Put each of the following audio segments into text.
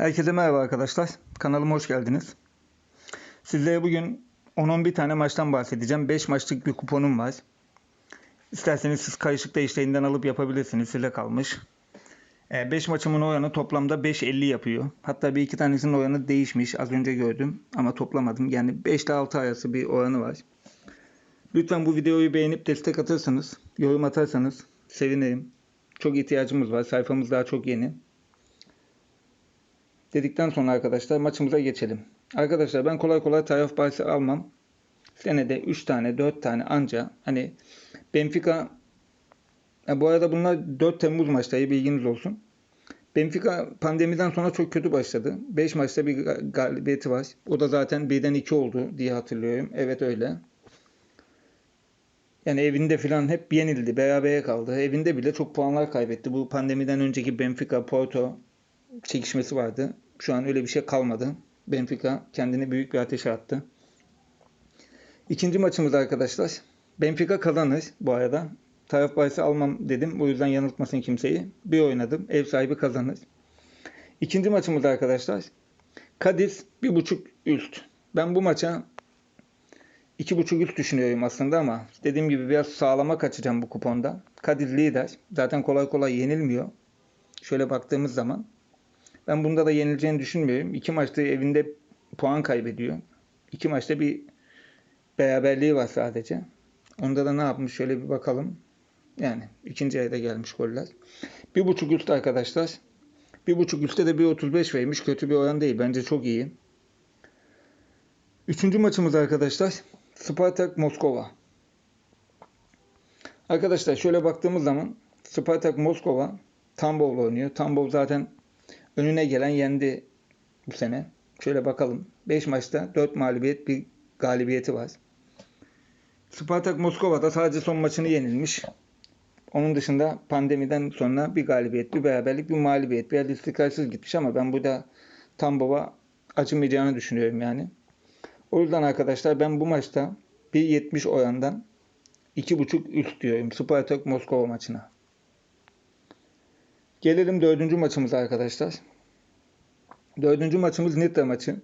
Herkese merhaba arkadaşlar. Kanalıma hoş geldiniz. Sizlere bugün 10-11 tane maçtan bahsedeceğim. 5 maçlık bir kuponum var. İsterseniz siz karışıkta işlerinden alıp yapabilirsiniz. Size kalmış. 5 maçımın oranı toplamda 5.50 yapıyor. Hatta bir iki tanesinin oranı değişmiş. Az önce gördüm ama toplamadım. Yani 5 ile 6 arası bir oranı var. Lütfen bu videoyu beğenip destek atırsanız, yorum atarsanız sevinirim. Çok ihtiyacımız var. Sayfamız daha çok yeni dedikten sonra arkadaşlar maçımıza geçelim. Arkadaşlar ben kolay kolay taraf bahsi almam. Senede 3 tane 4 tane anca hani Benfica ya bu arada bunlar 4 Temmuz maçları bilginiz olsun. Benfica pandemiden sonra çok kötü başladı. 5 maçta bir galibiyeti var. O da zaten 1'den 2 oldu diye hatırlıyorum. Evet öyle. Yani evinde falan hep yenildi. Berabere kaldı. Evinde bile çok puanlar kaybetti. Bu pandemiden önceki Benfica, Porto, çekişmesi vardı. Şu an öyle bir şey kalmadı. Benfica kendini büyük bir ateşe attı. İkinci maçımız arkadaşlar. Benfica kazanır bu arada. Taraf bahsi almam dedim. O yüzden yanıltmasın kimseyi. Bir oynadım. Ev sahibi kazanır. İkinci maçımız arkadaşlar. Cadiz bir buçuk üst. Ben bu maça iki buçuk üst düşünüyorum aslında ama dediğim gibi biraz sağlama kaçacağım bu kuponda. Cadiz lider. Zaten kolay kolay yenilmiyor. Şöyle baktığımız zaman ben bunda da yenileceğini düşünmüyorum. İki maçta evinde puan kaybediyor. İki maçta bir beraberliği var sadece. Onda da ne yapmış şöyle bir bakalım. Yani ikinci ayda gelmiş goller. Bir buçuk üst arkadaşlar. Bir buçuk üstte de bir 35 vermiş. Kötü bir oran değil. Bence çok iyi. Üçüncü maçımız arkadaşlar. Spartak Moskova. Arkadaşlar şöyle baktığımız zaman Spartak Moskova Tambov'la oynuyor. Tambov zaten önüne gelen yendi bu sene. Şöyle bakalım. 5 maçta 4 mağlubiyet bir galibiyeti var. Spartak Moskova'da sadece son maçını yenilmiş. Onun dışında pandemiden sonra bir galibiyet, bir beraberlik, bir mağlubiyet. Biraz istikrarsız gitmiş ama ben burada Tambov'a acımayacağını düşünüyorum yani. O yüzden arkadaşlar ben bu maçta 1.70 orandan 2.5 üst diyorum Spartak Moskova maçına. Gelelim dördüncü maçımıza arkadaşlar. Dördüncü maçımız Nitra maçı.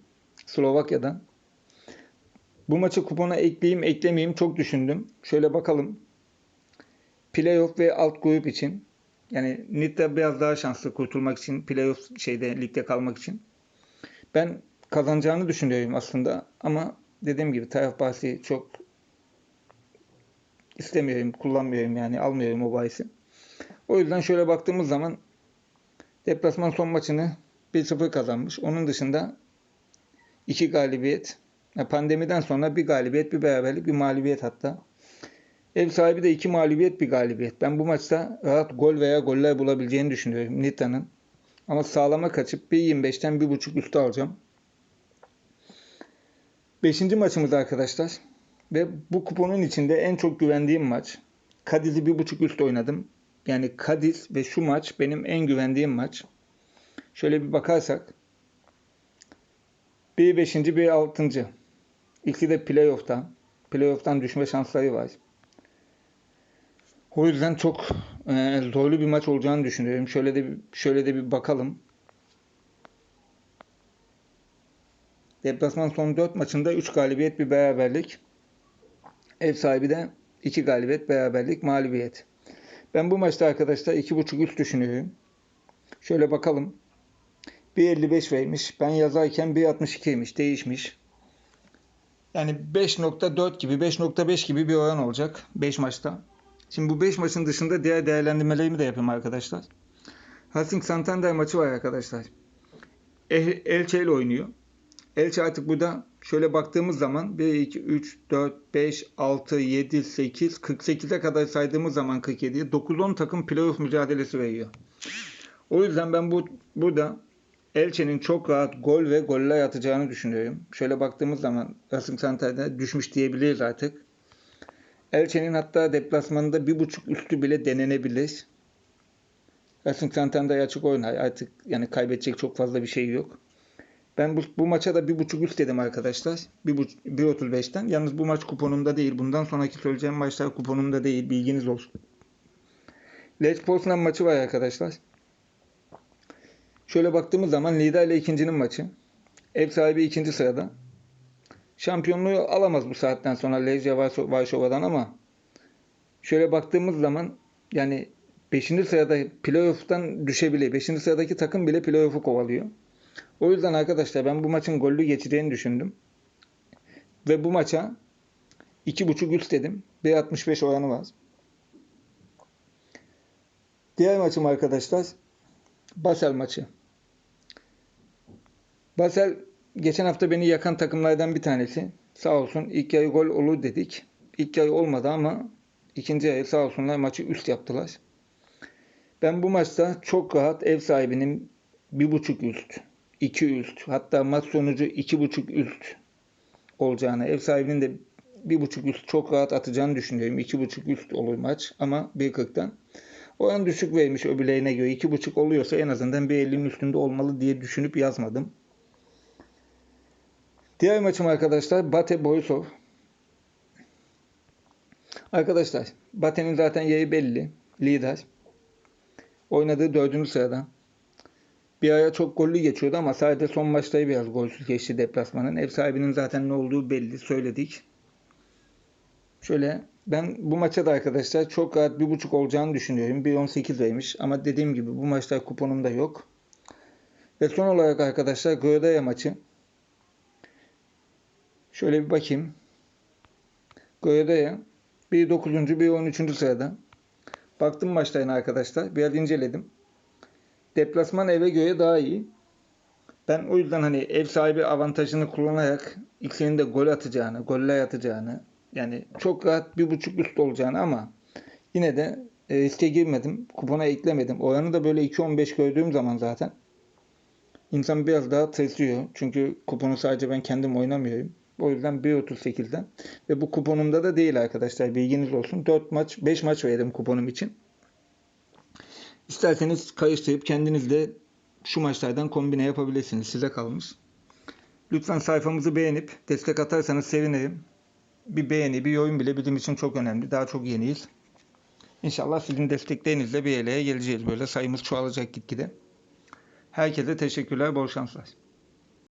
Slovakya'dan. Bu maçı kupona ekleyeyim eklemeyeyim çok düşündüm. Şöyle bakalım. Playoff ve alt grup için. Yani Nitra biraz daha şanslı kurtulmak için. Playoff şeyde ligde kalmak için. Ben kazanacağını düşünüyorum aslında. Ama dediğim gibi taraf bahsi çok istemiyorum, kullanmıyorum yani almıyorum o bahisi. O yüzden şöyle baktığımız zaman deplasman son maçını 1-0 kazanmış. Onun dışında iki galibiyet. Pandemiden sonra bir galibiyet, bir beraberlik, bir mağlubiyet hatta. Ev sahibi de iki mağlubiyet, bir galibiyet. Ben bu maçta rahat gol veya goller bulabileceğini düşünüyorum Nita'nın. Ama sağlama kaçıp 1.25'ten 1.5 üstü alacağım. Beşinci maçımız arkadaşlar. Ve bu kuponun içinde en çok güvendiğim maç. Kadiz'i 1.5 üst oynadım. Yani Kadiz ve şu maç benim en güvendiğim maç. Şöyle bir bakarsak. Bir beşinci, bir altıncı. İkisi de playoff'ta. Playoff'tan düşme şansları var. O yüzden çok e, zorlu bir maç olacağını düşünüyorum. Şöyle de şöyle de bir bakalım. Deplasman son 4 maçında 3 galibiyet bir beraberlik. Ev sahibi de 2 galibiyet beraberlik mağlubiyet. Ben bu maçta arkadaşlar 2.5 üst düşünüyorum. Şöyle bakalım. 1.55 vermiş. Ben yazarken 1.62'ymiş. Değişmiş. Yani 5.4 gibi 5.5 gibi bir oran olacak 5 maçta. Şimdi bu 5 maçın dışında diğer değerlendirmelerimi de yapayım arkadaşlar. Racing Santander maçı var arkadaşlar. Elche ile oynuyor. Elche artık burada şöyle baktığımız zaman 1, 2, 3, 4, 5, 6, 7, 8, 48'e kadar saydığımız zaman 47'ye 9-10 takım playoff mücadelesi veriyor. O yüzden ben bu burada Elche'nin çok rahat gol ve goller atacağını düşünüyorum. Şöyle baktığımız zaman Racing Santander düşmüş diyebiliriz artık. Elche'nin hatta deplasmanında bir buçuk üstü bile denenebilir. Racing Santander açık oynar. Artık yani kaybedecek çok fazla bir şey yok. Ben bu, bu maça da bir buçuk üst dedim arkadaşlar. 1.35'ten. Yalnız bu maç kuponumda değil. Bundan sonraki söyleyeceğim maçlar kuponumda değil. Bilginiz olsun. Lech Poznan maçı var arkadaşlar. Şöyle baktığımız zaman lider ile ikincinin maçı. Ev sahibi ikinci sırada. Şampiyonluğu alamaz bu saatten sonra Lejia Varşova'dan ama şöyle baktığımız zaman yani 5. sırada playoff'tan düşebilir. 5. sıradaki takım bile playoff'u kovalıyor. O yüzden arkadaşlar ben bu maçın gollü geçeceğini düşündüm. Ve bu maça 2.5 üst dedim. 1.65 oranı var. Diğer maçım arkadaşlar Basel maçı. Basel geçen hafta beni yakan takımlardan bir tanesi. Sağ olsun ilk yarı gol olur dedik. İlk yarı olmadı ama ikinci yarı sağ olsunlar maçı üst yaptılar. Ben bu maçta çok rahat ev sahibinin bir buçuk üst, iki üst, hatta maç sonucu iki buçuk üst olacağını, ev sahibinin de bir buçuk üst çok rahat atacağını düşünüyorum. İki buçuk üst olur maç ama 1.40'dan. Oran düşük vermiş öbürlerine göre. iki buçuk oluyorsa en azından bir 50'nin üstünde olmalı diye düşünüp yazmadım. Diğer maçım arkadaşlar Bate Borisov. Arkadaşlar Bate'nin zaten yeri belli. Lider. Oynadığı dördüncü sırada. Bir ara çok gollü geçiyordu ama sadece son maçları biraz golsüz geçti deplasmanın. Ev sahibinin zaten ne olduğu belli söyledik. Şöyle ben bu maça da arkadaşlar çok rahat bir buçuk olacağını düşünüyorum. 1.18 vermiş ama dediğim gibi bu maçlar kuponumda yok. Ve son olarak arkadaşlar Grodaya maçı. Şöyle bir bakayım. Grodaya 1.9. 1.13. sırada. Baktım maçlarına arkadaşlar. Biraz inceledim. Deplasman eve göre daha iyi. Ben o yüzden hani ev sahibi avantajını kullanarak ikisinin de gol atacağını, goller atacağını yani çok rahat bir buçuk üst olacağını ama yine de e, riske girmedim. Kupona eklemedim. Oranı da böyle 2.15 gördüğüm zaman zaten insan biraz daha tırsıyor. Çünkü kuponu sadece ben kendim oynamıyorum. O yüzden 1.38'den. Ve bu kuponumda da değil arkadaşlar. Bilginiz olsun. 4 maç, 5 maç verdim kuponum için. İsterseniz karıştırıp kendiniz de şu maçlardan kombine yapabilirsiniz. Size kalmış. Lütfen sayfamızı beğenip destek atarsanız sevinirim. Bir beğeni, bir yorum bile bizim için çok önemli. Daha çok yeniyiz. İnşallah sizin desteklerinizle bir yere geleceğiz. Böyle sayımız çoğalacak gitgide. Herkese teşekkürler, bol şanslar.